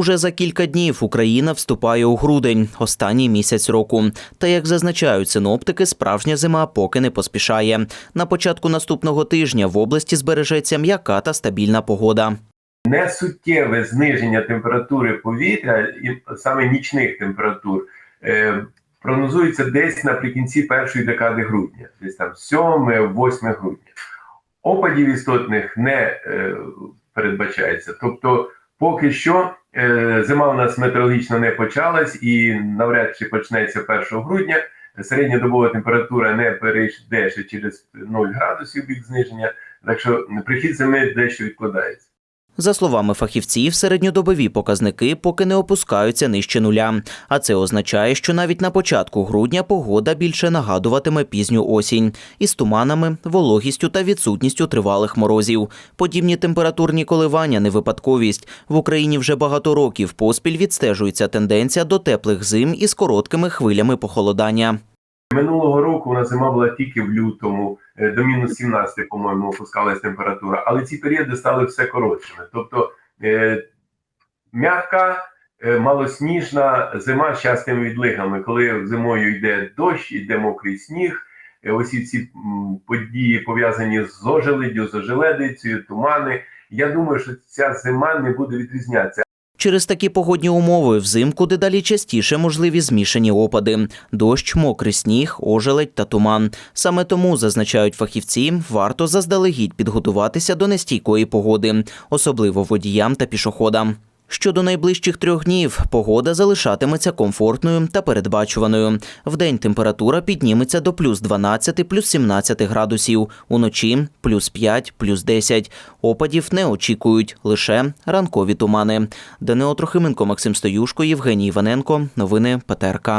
Уже за кілька днів Україна вступає у грудень, останній місяць року. Та як зазначають синоптики, справжня зима поки не поспішає. На початку наступного тижня в області збережеться м'яка та стабільна погода. несуттєве зниження температури повітря, і саме нічних температур, е, прогнозується десь наприкінці першої декади грудня, десь там 7-8 грудня. Опадів істотних не е, передбачається. Тобто, поки що зима у нас метеорологічно не почалась і навряд чи почнеться 1 грудня. Середньодобова температура не перейде ще через 0 градусів бік зниження, так що прихід зими дещо відкладається. За словами фахівців, середньодобові показники поки не опускаються нижче нуля. А це означає, що навіть на початку грудня погода більше нагадуватиме пізню осінь із туманами, вологістю та відсутністю тривалих морозів. Подібні температурні коливання не випадковість. В Україні вже багато років поспіль відстежується тенденція до теплих зим із короткими хвилями похолодання. Минулого року у нас зима була тільки в лютому, е, до мінус 17, по-моєму, опускалась температура, але ці періоди стали все коротшими. Тобто е, м'яка, е, малосніжна зима з частими відлигами, коли зимою йде дощ, йде мокрий сніг. е, Усі ці події пов'язані з ожеледдю, з ожеледицею, тумани. Я думаю, що ця зима не буде відрізнятися. Через такі погодні умови взимку дедалі частіше можливі змішані опади: дощ, мокрий сніг, ожеледь та туман. Саме тому зазначають фахівці, варто заздалегідь підготуватися до нестійкої погоди, особливо водіям та пішоходам. Щодо найближчих трьох днів, погода залишатиметься комфортною та передбачуваною. Вдень температура підніметься до плюс 12, плюс 17 градусів, уночі плюс 5, плюс 10. Опадів не очікують, лише ранкові тумани. Данило Трохименко, Максим Стоюшко, Євгеній Іваненко. Новини ПТРК.